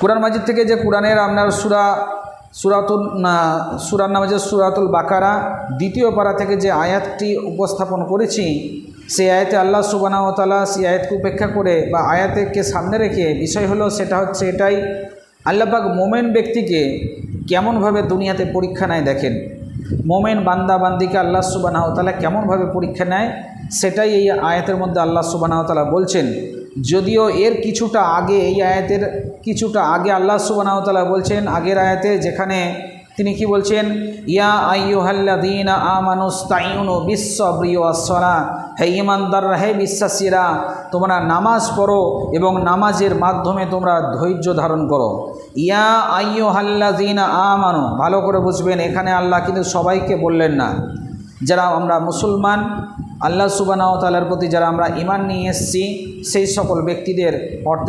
কোরআন মাজিদ থেকে যে কোরআনের আপনার সুরা সুরাতুল সুরার নামে যে সুরাতুল বাকারা, দ্বিতীয় পাড়া থেকে যে আয়াতটি উপস্থাপন করেছি, সেই আয়াতে আল্লাহ সুবানাওতালা সেই আয়াতকে উপেক্ষা করে বা আয়াতকে সামনে রেখে বিষয় হলো সেটা হচ্ছে এটাই আল্লাপাক মোমেন ব্যক্তিকে কেমনভাবে দুনিয়াতে পরীক্ষা নেয় দেখেন। মোমেন বান্দা বান্দিকে আল্লাহ সুবানাওতালা কেমনভাবে পরীক্ষা নেয়, সেটাই এই আয়াতের মধ্যে আল্লাহ সুবানাওতালা বলছেন। যদিও এর কিছুটা আগে এই আয়াতের কিছুটা আগে আল্লাহ সুবানাওতালা বলছেন, আগের আয়াতে যেখানে তিনি কি বলছেন? ইয়া আইয়ুহাল্লাদিন আমানুস্তাইনু বিশ্বব্রিয় আসরা হে ইমানদার হে বিশ্বাসীরা, তোমরা নামাজ পড়ো এবং নামাজের মাধ্যমে তোমরা ধৈর্য ধারণ করো। ইয়া আইয়ুহাল্লাদিন আমানু, ভালো করে বুঝবেন, এখানে আল্লাহ কিন্তু সবাইকে বললেন না। যারা আমরা মুসলমান আল্লাহ সুবানাও তালার প্রতি যারা আমরা ইমান নিয়ে এসেছি সেই সকল ব্যক্তিদের অর্থাৎ